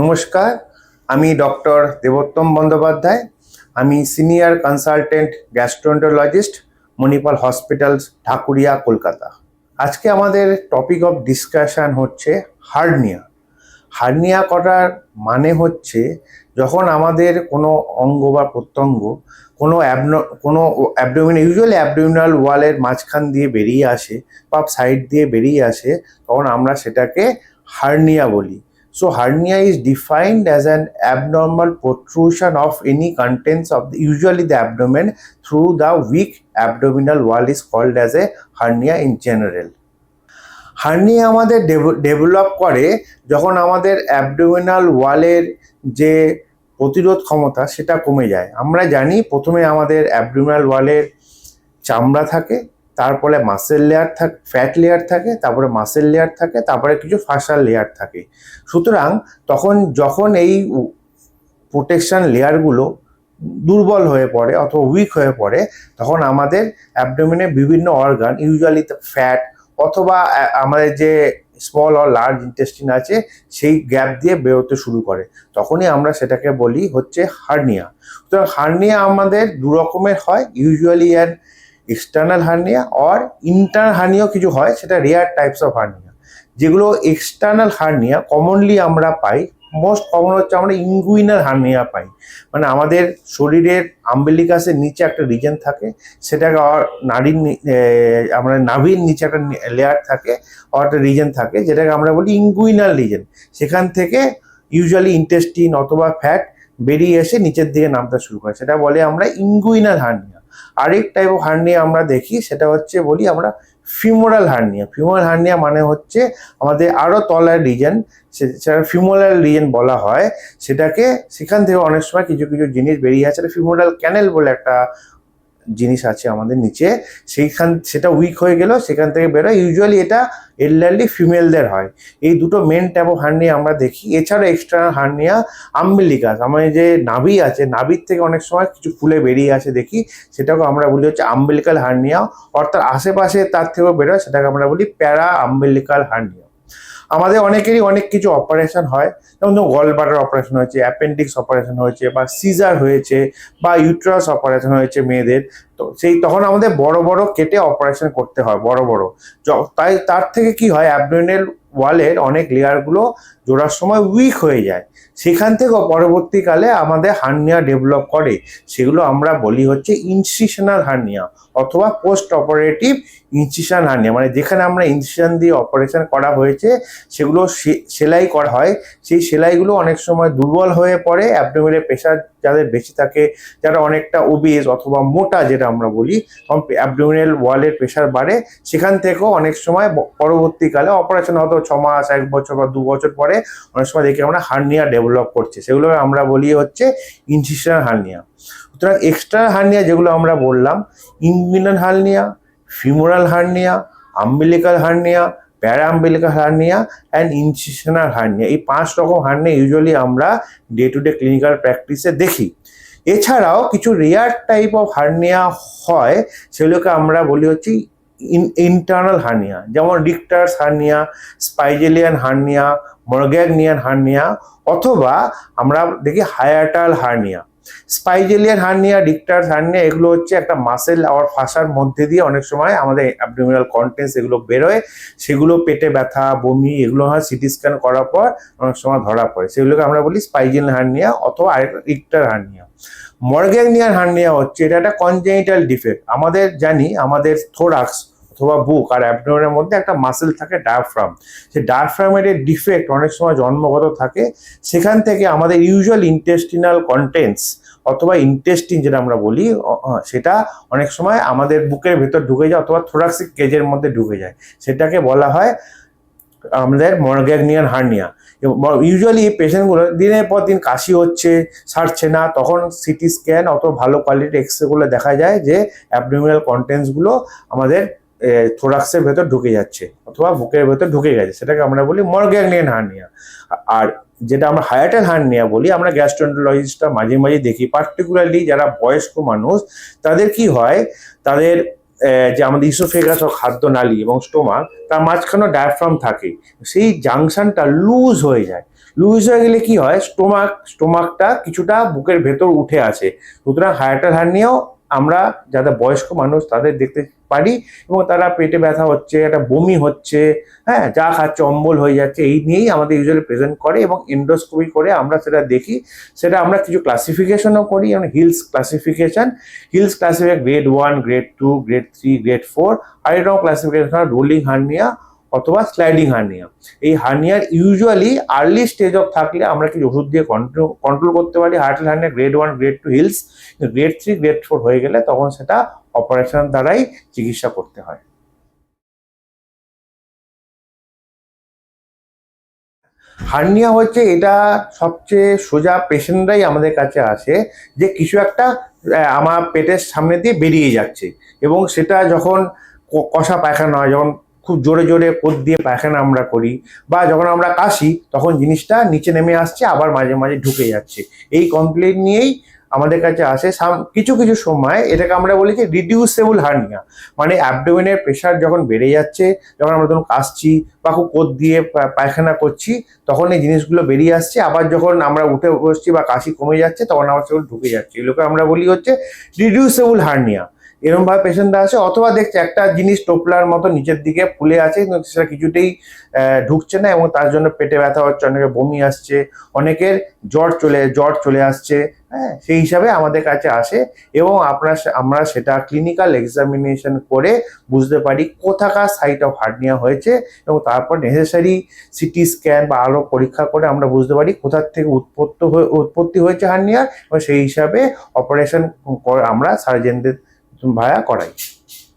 নমস্কার, আমি ডক্টর দেবোত্তম বন্দ্যোপাধ্যায়। আমি senior consultant gastroenterologist Manipal hospital Dhakuria Kolkata. আজকে আমাদের টপিক অফ ডিসকাশন হচ্ছে হার্নিয়া। হার্নিয়া করার মানে হচ্ছে, যখন আমাদের কোনো অঙ্গ বা প্রত্যঙ্গ কোনো অ্যাবন, কোনো অ্যাবডোমিন ইউজুয়ালি অ্যাবডোমিনাল ওয়ালের মাঝখান দিয়ে বেরিয়ে আসে বা সাইড দিয়ে বেরিয়ে আসে, তখন আমরা সেটাকে হার্নিয়া বলি। So hernia is defined as an abnormal protrusion of any contents of the, usually the abdomen through the weak abdominal wall is called as a hernia in general. Hernia আমাদের develop করে যখন আমাদের abdominal ওয়ালের যে প্রতিরোধ ক্ষমতা সেটা কমে যায় আমরা জানি প্রথমে আমাদের অ্যাবডোমিনাল ওয়ালের চামড়া থাকে তারপরে মাসেল লেয়ার থাকে ফ্যাট লেয়ার থাকে, তারপরে মাসেল লেয়ার থাকে, তারপরে কিছু ফাসাল লেয়ার থাকে। সুতরাং তখন যখন এই প্রোটেকশান লেয়ারগুলো দুর্বল হয়ে পড়ে অথবা উইক হয়ে পড়ে, তখন আমাদের অ্যাবডোমিনের বিভিন্ন অর্গান ইউজুয়ালি ফ্যাট অথবা আমাদের যে স্মল অর লার্জ ইন্টেস্টিন আছে, সেই গ্যাপ দিয়ে বেরোতে শুরু করে। তখনই আমরা সেটাকে বলি হচ্ছে হার্নিয়া সুতরাং হার্নিয়া আমাদের দু রকমের হয় usually and external hernia or internal হার্নিয়াও কিছু হয়, সেটা রেয়ার টাইপস অফ হার্নিয়া যেগুলো এক্সটার্নাল হার্নিয়া কমনলি আমরা পাই মোস্ট কমন হচ্ছে আমরা ইঙ্গুইনাল হার্নিয়া পাই। মানে আমাদের শরীরের আম্বেলিকাসের নিচে একটা রিজন থাকে, সেটাকে নারীর আমরা নাভির নিচে একটা লেয়ার থাকে আর একটা রিজন থাকে, যেটাকে আমরা বলি ইঙ্গুইনাল রিজন সেখান থেকে ইউজুয়ালি ইন্টেস্টিন অথবা ফ্যাট বেরিয়ে এসে নিচের দিকে নামতে শুরু করে। সেটা বলে আমরা ইঙ্গুইনাল হার্নিয়া আরেক টাইপ অফ হার্নিয়া আমরা দেখি, সেটা হচ্ছে বলি আমরা ফিমোরাল হার্নিয়া ফিমোরাল হার্নিয়া মানে হচ্ছে আমাদের আরও তলার রিজন সেটা ফিমোরাল রিজন বলা হয়। সেটাকে সেখান থেকে অনেক সময় কিছু কিছু জিনিস বেরিয়ে আসে। ফিমোরাল ক্যানেল বলে একটা জিনিস আছে আমাদের নিচে, সেইখান, সেটা উইক হয়ে গেল সেখান থেকে বেরোয়। ইউজুয়ালি এটা এল্ডারলি ফিমেলদের হয়। এই দুটো মেন অফ হার্নিয়া আমরা দেখি। এছাড়া এক্সটার্নাল হার্নিয়া আম্বিলিকাস আমাদের যে নাভি আছে, নাভির থেকে অনেক সময় কিছু ফুলে বেরিয়ে আসে দেখি। সেটাকে আমরা বলি হচ্ছে আম্বিলিকাল হার্নিয়া অর্থাৎ আশেপাশে তার থেকেও বেরোয়, সেটাকে আমরা বলি প্যারা আম্বিলিকাল হার্নিয়া আমাদের অনেকেরই অনেক কিছু অপারেশন হয়। যেমন গল বাটার অপারেশন হয়েছে অ্যাপেন্ডিক্স অপারেশন হয়েছে, বা সিজার হয়েছে, বা ইউট্রাস অপারেশন হয়েছে মেয়েদের। তো সেই তখন আমাদের বড় বড় কেটে অপারেশন করতে হয়, বড় বড়। তাই তার থেকে কি হয় অ্যাবডোমিনাল ওয়ালের অনেক লেয়ারগুলো জোড়ার সময় উইক হয়ে যায়। সেখান থেকেও পরবর্তীকালে আমাদের হার্নিয়া ডেভেলপ করে। সেগুলো আমরা বলি হচ্ছে ইনসিশনাল হার্নিয়া অথবা পোস্ট অপারেটিভ ইনসিশন হার্নিয়া। মানে যেখানে আমরা ইনসিশন দিয়ে অপারেশন করা হয়েছে, সেগুলো সেলাই করা হয়। সেই সেলাইগুলো অনেক সময় দুর্বল হয়ে পড়ে অ্যাবডোমিনের প্রেশার যাদের বেশি থাকে, যারা অনেকটা ওবিএস অথবা মোটা যেটা আমরা বলি অ্যাবডোমিনাল ওয়ালের প্রেশার বাড়ে। সেখান থেকেও অনেক সময় পরবর্তীকালে অপারেশন হয়তো ছ মাস, এক বছর বা দু বছর পরে অনেক সময় দেখি আমরা হার্নিয়া ডেভেলপ করছে। সেগুলো আমরা বলি হচ্ছে ইনসিশনাল হার্নিয়া। সুতরাং এক্সট্রা হার্নিয়া যেগুলো আমরা বললাম inguinal hernia femoral hernia umbilical hernia paraumbilical hernia and incisional hernia. এই পাঁচ রকম হার্নিয়া ইউজুয়ালি আমরা ডে টু ডে ক্লিনিক্যাল প্র্যাকটিসে দেখি। এছাড়াও কিছু রেয়ার টাইপ অফ হার্নিয়া হয়, সেগুলোকে আমরা বলি হচ্ছে ইন্টারনাল হার্নিয়া যেমন Richter's hernia Spigelian hernia Morgagnian hernia অথবা আমরা দেখি hiatal hernia Spigelian hernia Richter's hernia এগুলো হচ্ছে একটা মাসেল আর ফাঁসার মধ্যে দিয়ে অনেক সময় আমাদের অ্যাবডোমিনাল কন্টেন্টস এগুলো বেরোয়। সেগুলো পেটে ব্যথা, বমি, এগুলো হয় সিটি স্ক্যান করার পর অনেক সময় ধরা পড়ে। সেগুলোকে আমরা বলি স্পাইজেলিয়ান হার্নিয়া অথবা রিক্টার হার্নিয়া মর্গ্যাগনিয়ান হার্নিয়া হচ্ছে, এটা একটা কনজেনিটাল ডিফেক্ট আমাদের জানি, আমাদের থোরাক্স অথবা বুক আর অ্যাবডোমেনের মধ্যে একটা মাসেল থাকে ডায়াফ্রাম সেই ডায়াফ্রামের ডিফেক্ট অনেক সময় জন্মগত থাকে। সেখান থেকে আমাদের ইউজুয়াল ইন্টেস্টিনাল কন্টেন্টস অথবা ইন্টেস্টিন যেটা আমরা বলি সেটা অনেক সময় আমাদের বুকের ভেতর ঢুকে যায় অথবা থোরাক্সিক কেজের মধ্যে ঢুকে যায়। সেটাকে বলা হয় আমাদের মর্গ্যাগনিয়ান হার্নিয়া। ইউজুয়ালি এই পেশেন্টগুলো দিনের পর দিন কাশি হচ্ছে, সারছে না, তখন সিটি স্ক্যান অত ভালো কোয়ালিটি এক্সরেগুলো দেখা যায় যে অ্যাবডোমিনাল কন্টেন্টসগুলো আমাদের থোরাক্সের ভেতর ঢুকে যাচ্ছে অথবা বুকের ভেতর ঢুকে গেছে, সেটাকে আমরা বলি মর্গ্যাগনিয়ান হার্নিয়া। আর যেটা আমরা হায়াটাল হার্নিয়া বলি, আমরা গ্যাস্ট্রোন্টোলজিস্টটা মাঝে মাঝে দেখি পার্টিকুলারলি যারা বয়স্ক মানুষ, তাদের কি হয়? তাদের যে আমাদের ইসোফেগাস ও খাদ্য নালী এবং স্টোমা তার মাঝখানে ডায়াফ্রাম থাকে। সেই জাংশনটা লুজ হয়ে যায়। লুজ হয়ে গেলে কি হয়? স্টোমাক, স্টোমাকটা কিছুটা বুকের ভেতর উঠে আছে সুতরাং হায়াটাল হার্নিয়াও আমরা যারা বয়স্ক মানুষ তাদের দেখতে পারি এবং তারা পেটে ব্যথা হচ্ছে, একটা বমি হচ্ছে হ্যাঁ যা খাচ্ছে, অম্বল হয়ে যাচ্ছে, এই নিয়েই আমাদের ইউজুয়ালি প্রেজেন্ট করে এবং এন্ডোস্কোপি করে আমরা সেটা দেখি। সেটা আমরা কিছু ক্লাসিফিকেশনও করি, যেমন Hill's classification Hill's classification grade one grade two grade three grade four আর এরকম ক্লাসিফিকেশন রোলিং হার্নিয়া অথবা স্লাইডিং হার্নিয়া এই হার্নিয়ার ইউজুয়ালি আর্লি স্টেজ অফ থাকলে আমরা কিছু ওষুধ দিয়ে কন্ট্রোল কন্ট্রোল করতে পারি। Hiatal hernia grade one grade two Hill's grade three grade four হয়ে গেলে তখন সেটা অপারেশন দ্বারাই চিকিৎসা করতে হয়। হার্নিয়া হচ্ছে এটা সবচেয়ে সোজা পেশেন্টরাই আমাদের কাছে আসে যে কিছু একটা আমার পেটের সামনে দিয়ে বেরিয়ে যাচ্ছে এবং সেটা যখন কষা পায়খানা হয়, যখন খুব জোরে জোরে কোদ দিয়ে পায়খানা আমরা করি বা যখন আমরা কাশি, তখন জিনিসটা নিচে নেমে আসছে, আবার মাঝে মাঝে ঢুকে যাচ্ছে। এই কমপ্লেন নিয়েই আমাদের কাছে আসে কিছু কিছু সময় এটাকে আমরা বলি যে রিডিউসেবল হার্নিয়া মানে অ্যাবডোমেনের প্রেশার যখন বেড়ে যাচ্ছে, যখন আমরা ধরুন কাশছি বা খুব কোদ দিয়ে পায়খানা করছি, তখন এই জিনিসগুলো বেরিয়ে আসছে, আবার যখন আমরা উঠে বসছি বা কাশি কমে যাচ্ছে, তখন আবার সেগুলো ঢুকে যাচ্ছে। এগুলোকে আমরা বলি হচ্ছে রিডিউসেবল হার্নিয়া এরকম ভাবে পেশেন্টরা আসে, অথবা দেখছে একটা জিনিস টোপলার মতো নিচের দিকে ফুলে আছে, কিন্তু সেটা কিছুতেই ঢুকছে না এবং তার জন্য পেটে ব্যথা হচ্ছে অনেকের বমি আসছে, অনেকের জ্বর চলে জ্বর চলে আসছে হ্যাঁ সেই হিসাবে আমাদের কাছে আসে এবং আপনার আমরা সেটা ক্লিনিক্যাল এক্সামিনেশন করে বুঝতে পারি কোথাকার সাইট অফ হার্নিয়া হয়েছে এবং তারপর নেসেসারি সিটি স্ক্যান বা আরও পরীক্ষা করে আমরা বুঝতে পারি কোথার থেকে উৎপত্ত হয়ে, উৎপত্তি হয়েছে হার্নিয়ার এবং সেই হিসাবে অপারেশন আমরা সার্জেনদের ভায়া করাই।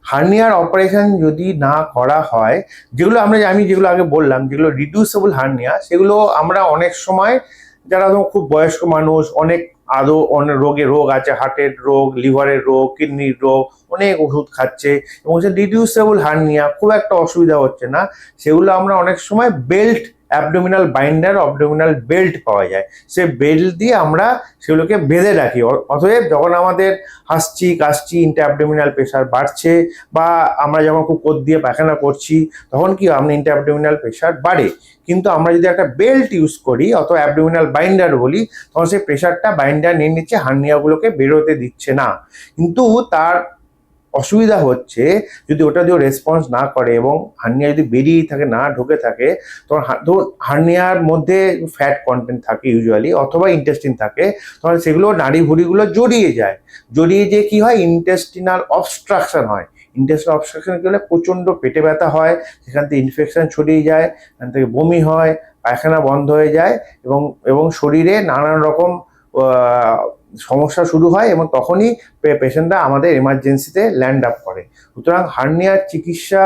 হার্নিয়ার অপারেশন যদি না করা হয়, যেগুলো আমরা আমি যেগুলো আগে বললাম, যেগুলো রিডিউসেবল হার্নিয়া, সেগুলো আমরা অনেক সময় যারা খুব বয়স্ক মানুষ, অনেক আরও অনেক রোগে রোগ আছে, হার্টের রোগ, লিভারের রোগ, কিডনির রোগ, অনেক ওষুধ খাচ্ছে এবং সে রিডিউসেবল হার্নিয়া খুব একটা অসুবিধা হচ্ছে না। সেগুলো আমরা অনেক সময় belt abdominal binder abdominal belt পাওয়া যায়। সে বেল্ট দিয়ে আমরা সেগুলোকে বেঁধে রাখি। অতএব যখন আমাদের হাসছি, কাশছি ইন্টার অ্যাবডোমিনাল প্রেশার বাড়ছে বা আমরা যখন খুব কোদ দিয়ে পায়খানা করছি, তখন কি আমরা ইন্টার অ্যাবডোমিনাল প্রেশার বাড়ে। কিন্তু আমরা যদি একটা বেল্ট ইউজ করি, অথবা অ্যাবডোমিনাল বাইন্ডার বলি, তখন সেই প্রেশারটা বাইন্ডার নিয়ে নিচ্ছে হার্নিয়াগুলোকে বেরোতে দিচ্ছে না। কিন্তু তার অসুবিধা হচ্ছে যদি ওটা দিয়েও রেসপন্স না করে এবং হার্নিয়া যদি বেরিয়েই থাকে, না ঢুকে থাকে তখন ধরুন হার্নিয়ার মধ্যে ফ্যাট কন্টেন্ট থাকে ইউজুয়ালি অথবা ইন্টেস্টিন থাকে তখন সেগুলো নাড়ি ভুড়িগুলো জড়িয়ে যায়। জড়িয়ে যেয়ে কি হয়? ইন্টেস্টিনাল অবস্ট্রাকশন হয়। ইন্টেস্টিনাল অবস্ট্রাকশন গেলে প্রচণ্ড পেটে ব্যথা হয়, সেখান থেকে ইনফেকশন ছড়িয়ে যায়, সেখান থেকে বমি হয়, পায়খানা বন্ধ হয়ে যায় এবং এবং শরীরে নানান রকম সমস্যা শুরু হয় এবং তখনই পেশেন্টরা আমাদের এমার্জেন্সিতে ল্যান্ড আপ করে। সুতরাং হার্নিয়ার চিকিৎসা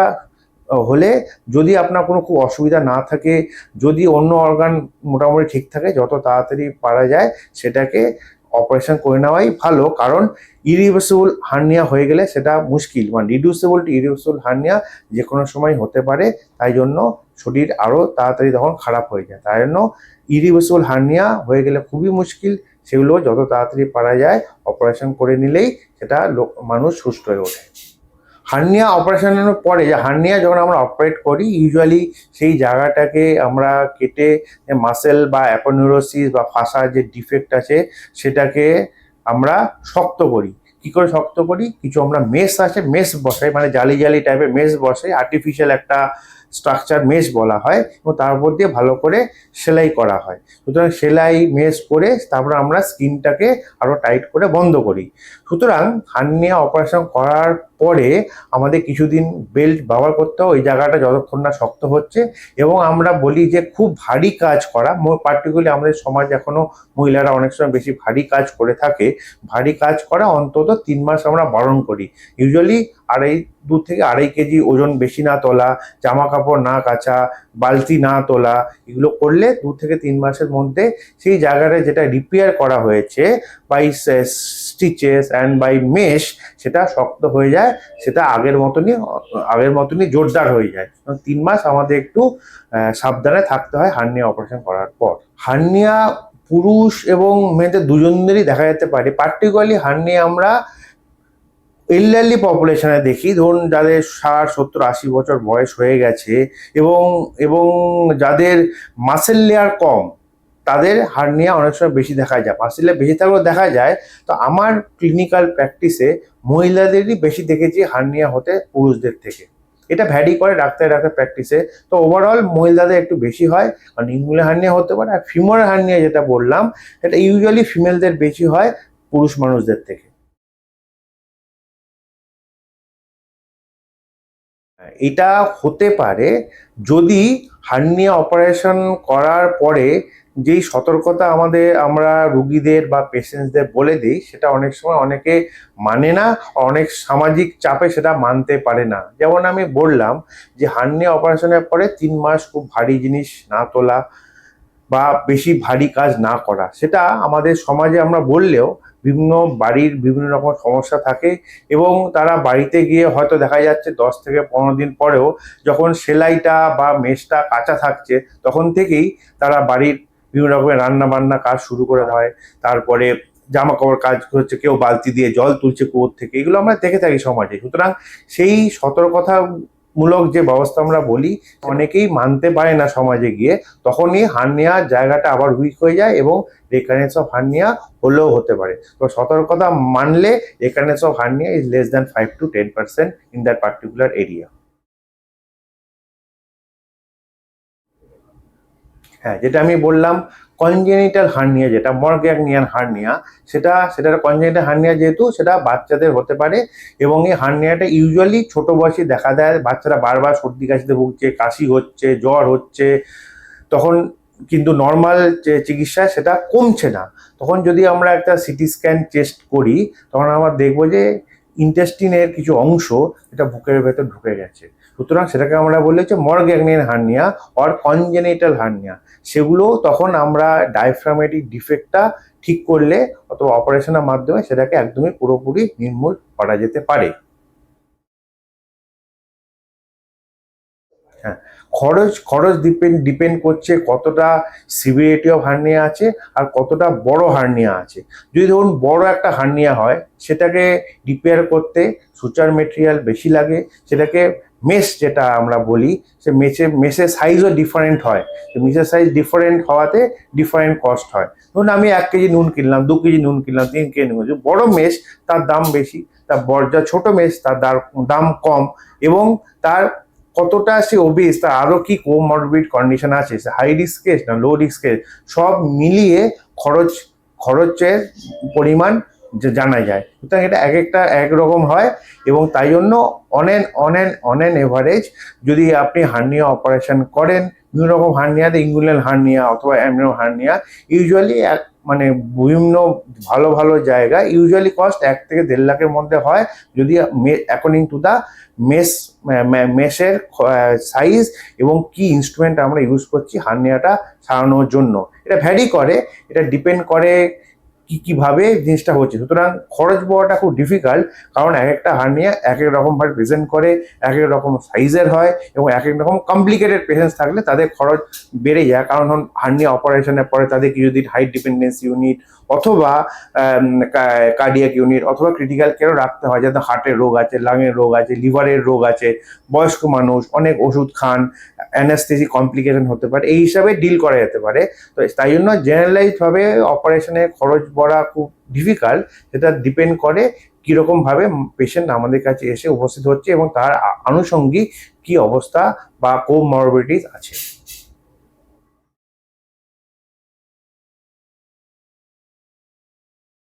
হলে যদি আপনার কোনো খুব অসুবিধা না থাকে, যদি অন্য অর্গান মোটামুটি ঠিক থাকে, যত তাড়াতাড়ি পারা যায়, সেটাকে অপারেশন করে নেওয়াই ভালো। কারণ ইরিভার্সিবল হার্নিয়া হয়ে গেলে সেটা মুশকিল মানে রিডিউসেবল টু ইরিভার্সিবল হার্নিয়া যে কোনো সময় হতে পারে, তাই জন্য শরীর আরও তাড়াতাড়ি তখন খারাপ হয়ে যায়। তাই জন্য ইরিভার্সিবল হার্নিয়া হয়ে গেলে খুবই মুশকিল। সেগুলো যত তাড়াতাড়ি পারা যায় অপারেশন করে নিলেই সেটা লোক, মানুষ সুস্থ হয়ে ওঠে। হার্নিয়া অপারেশনের পরে, যে হার্নিয়া যখন আমরা অপারেট করি ইউজুয়ালি সেই জায়গাটাকে আমরা কেটে মাসেল বা অ্যাপোনিউরোসিস বা ফাঁসার যে ডিফেক্ট আছে, সেটাকে আমরা শক্ত করি। কি করে শক্ত করি? কিছু আমরা মেস আছে মেস বসাই মানে জালি জালি টাইপের মেস বসাই আর্টিফিশিয়াল একটা স্ট্রাকচার মেস বলা হয় এবং তার উপর দিয়ে ভালো করে সেলাই করা হয়। সুতরাং সেলাই মেস করে তারপর আমরা স্কিনটাকে আরও টাইট করে বন্ধ করি। সুতরাং হার্নিয়া অপারেশন করার পরে আমাদের কিছুদিন বেল্ট ব্যবহার করতে হয় ওই জায়গাটা যতক্ষণ না শক্ত হচ্ছে। এবং আমরা বলি যে খুব ভারী কাজ করা পার্টিকুলারলি আমাদের সমাজ এখনও মহিলারা অনেক সময় বেশি ভারী কাজ করে থাকে। ভারী কাজ করা অন্তত তিন মাস আমরা বারণ করি। ইউজুয়ালি আড়াই, দু থেকে আড়াই কেজি ওজন বেশি না তোলা জামা কাপড় না কাচা, বালতি না তোলা, এগুলো করলে দু থেকে তিন মাসের মধ্যে সেই জায়গাটা যেটা রিপেয়ার করা হয়েছে by stitches and by mesh সেটা শক্ত হয়ে যায়, সেটা আগের মতনই আগের মতনই জোরদার হয়ে যায়। তিন মাস আমাদের একটু সাবধানে থাকতে হয় হার্নিয়া অপারেশন করার পর। হার্নিয়া পুরুষ এবং মেয়েদের দুজনেরই দেখা যেতে পারে। পার্টিকুলারলি হার্নিয়া আমরা এল্ডারলি পপুলেশনে দেখি, ধরুন যাদের ষাট, সত্তর, আশি বছর বয়স হয়ে গেছে এবং এবং যাদের মাসেল লেয়ার কম তাদের হার্নিয়া অনেক সময় বেশি দেখা যায়, মাসেল বেশি থাকলেও দেখা যায়। তো আমার ক্লিনিক্যাল প্র্যাকটিসে মহিলাদেরই বেশি দেখেছি হার্নিয়া হতে পুরুষদের থেকে। এটা ভ্যারি করে ডাক্তার ডাক্তার প্র্যাকটিসে তো ওভারঅল মহিলাদের একটু বেশি হয়, কারণ ইনগুলো হার্নিয়া হতে পারে আর ফিমোরাল হার্নিয়া যেটা বললাম এটা ইউজুয়ালি ফিমেলদের বেশি হয় পুরুষ মানুষদের থেকে। এটা হতে পারে যদি হার্নিয়া অপারেশন করার পরে যেই সতর্কতা আমাদের, আমরা রুগীদের বা পেশেন্টসদের বলে দিই, সেটা অনেক সময় অনেকে মানে না, অনেক সামাজিক চাপে সেটা মানতে পারে না। যেমন আমি বললাম যে হার্নিয়া অপারেশনের পরে তিন মাস খুব ভারী জিনিস না তোলা বা বেশি ভারী কাজ না করা, সেটা আমাদের সমাজে আমরা বললেও বিভিন্ন বাড়ির বিভিন্ন রকম সমস্যা থাকে এবং তারা বাড়িতে গিয়ে হয়তো দেখা যাচ্ছে দশ থেকে পনেরো দিন পরেও যখন সেলাইটা বা মেশটা কাঁচা থাকছে, তখন থেকেই তারা বাড়ির বিভিন্ন রকমের রান্না বান্না কাজ শুরু করে হয় তারপরে জামা কাপড় কাজ হচ্ছে কেউ বালতি দিয়ে জল তুলছে কুয়োর থেকে। এগুলো আমরা দেখে থাকি সমাজে। সুতরাং সেই সতর্কতা মূলক যে ব্যবস্থা আমরা বলি, অনেকেই মানতে পারে না সমাজে গিয়ে। তখনই হার্নিয়া জায়গাটা আবার উইক হয়ে যায় এবং রেকারেন্স অফ হার্নিয়া হলেও হতে পারে। তো সতর্কতা মানলে recurrence of hernia is less than five to ten percent in that particular area হ্যাঁ যেটা আমি বললাম কনজেনিটাল হার্নিয়া যেটা মর্গ্যাগনিয়ান হার্নিয়া সেটা, সেটার কনজেনিটাল হার্নিয়া যেহেতু, সেটা বাচ্চাদের হতে পারে এবং এই হার্নিয়াটা ইউজুয়ালি ছোট বয়সে দেখা দেয়। বাচ্চারা বারবার সর্দি, কাশিতে ভুগছে, কাশি হচ্ছে, জ্বর হচ্ছে, তখন কিন্তু নর্মাল যে চিকিৎসা, সেটা কমছে না। তখন যদি আমরা একটা সিটি স্ক্যান টেস্ট করি, তখন আমরা দেখব যে ইন্টেস্টিনের কিছু অংশ এটা বুকের ভেতর ঢুকে গেছে। সুতরাং সেটাকে আমরা বলি হচ্ছে Morgagnian hernia or congenital hernia সেগুলো তখন আমরা ডায়াফ্রামেটিক ডিফেক্টটা ঠিক করলে অথবা অপারেশনের মাধ্যমে সেটাকে একদমই পুরোপুরি নির্মূল করা যেতে পারে। হ্যাঁ খরচ খরচ ডিপেন্ড ডিপেন্ড করছে কতটা সিভিরিটি অফ হার্নিয়া আছে আর কতটা বড় হার্নিয়া আছে যদি ধরুন বড় একটা হার্নিয়া হয়, সেটাকে রিপেয়ার করতে সুচার মেটেরিয়াল বেশি লাগে, সেটাকে মেস যেটা আমরা বলি, সে মেসে মেসের সাইজও ডিফারেন্ট হয় মেসের সাইজ ডিফারেন্ট হওয়াতে ডিফারেন্ট কস্ট হয় ধরুন আমি এক কেজি নুন কিনলাম, দু কেজি নুন কিনলাম, তিন কেজি নুন। বড় মেস তার দাম বেশি, তার বড়, যা ছোটো মেস তার দাম কম এবং তার কতটা সে ওবিস তার আরও কি কোমরবিড কন্ডিশন আছে হাই রিস্কের না লো রিস্কের সব মিলিয়ে খরচ, খরচের পরিমাণ জানা যায়। সুতরাং এটা এক একটা এক রকম হয় এবং তাই জন্য অনেন অনেন অনেন এভারেজ যদি আপনি হার্নিয়া অপারেশন করেন বিভিন্ন রকম হার্নিয়াতে ইঙ্গুলাল হার্নিয়া অথবা অ্যামনো হার্নিয়া ইউজুয়ালি এক মানে বিভিন্ন ভালো ভালো জায়গা ইউজুয়ালি কস্ট এক থেকে দেড় লাখের মধ্যে হয়। যদি অ্যাকর্ডিং টু দা মেস মেসের সাইজ এবং কি ইনস্ট্রুমেন্ট আমরা ইউজ করছি হার্নিয়াটা সারানোর জন্য। এটা ভ্যারি করে, এটা ডিপেন্ড করে কি কীভাবে জিনিসটা হচ্ছে। সুতরাং খরচ পাওয়াটা খুব ডিফিকাল্ট কারণ এক একটা হার্নিয়া এক এক রকমভাবে প্রেজেন্ট করে, এক এক রকম সাইজের হয় এবং এক এক রকম কমপ্লিকেটেড পেশেন্টস থাকলে তাদের খরচ বেড়ে যায়। কারণ হার্নিয়া অপারেশনের পরে তাদের কিছুদিন হাইট ডিপেন্ডেন্সি ইউনিট অথবা কার্ডিয়াক ইউনিট অথবা ক্রিটিক্যাল কেয়ারও রাখতে হয় যাতে হার্টের রোগ আছে লাঙের রোগ আছে লিভারের রোগ আছে, বয়স্ক মানুষ, অনেক ওষুধ খান অ্যানাস্থেসি কমপ্লিকেশন হতে পারে, এই হিসাবে ডিল করা যেতে পারে। তো তাই জন্য জেনারেলাইজভাবে অপারেশনের খরচ বড়া খুব ডিফিকাল্ট সেটা ডিপেন্ড করে কীরকমভাবে পেশেন্ট আমাদের কাছে এসে উপস্থিত হচ্ছে এবং তার আনুষঙ্গিক কি অবস্থা বা কোমরবিডিস আছে।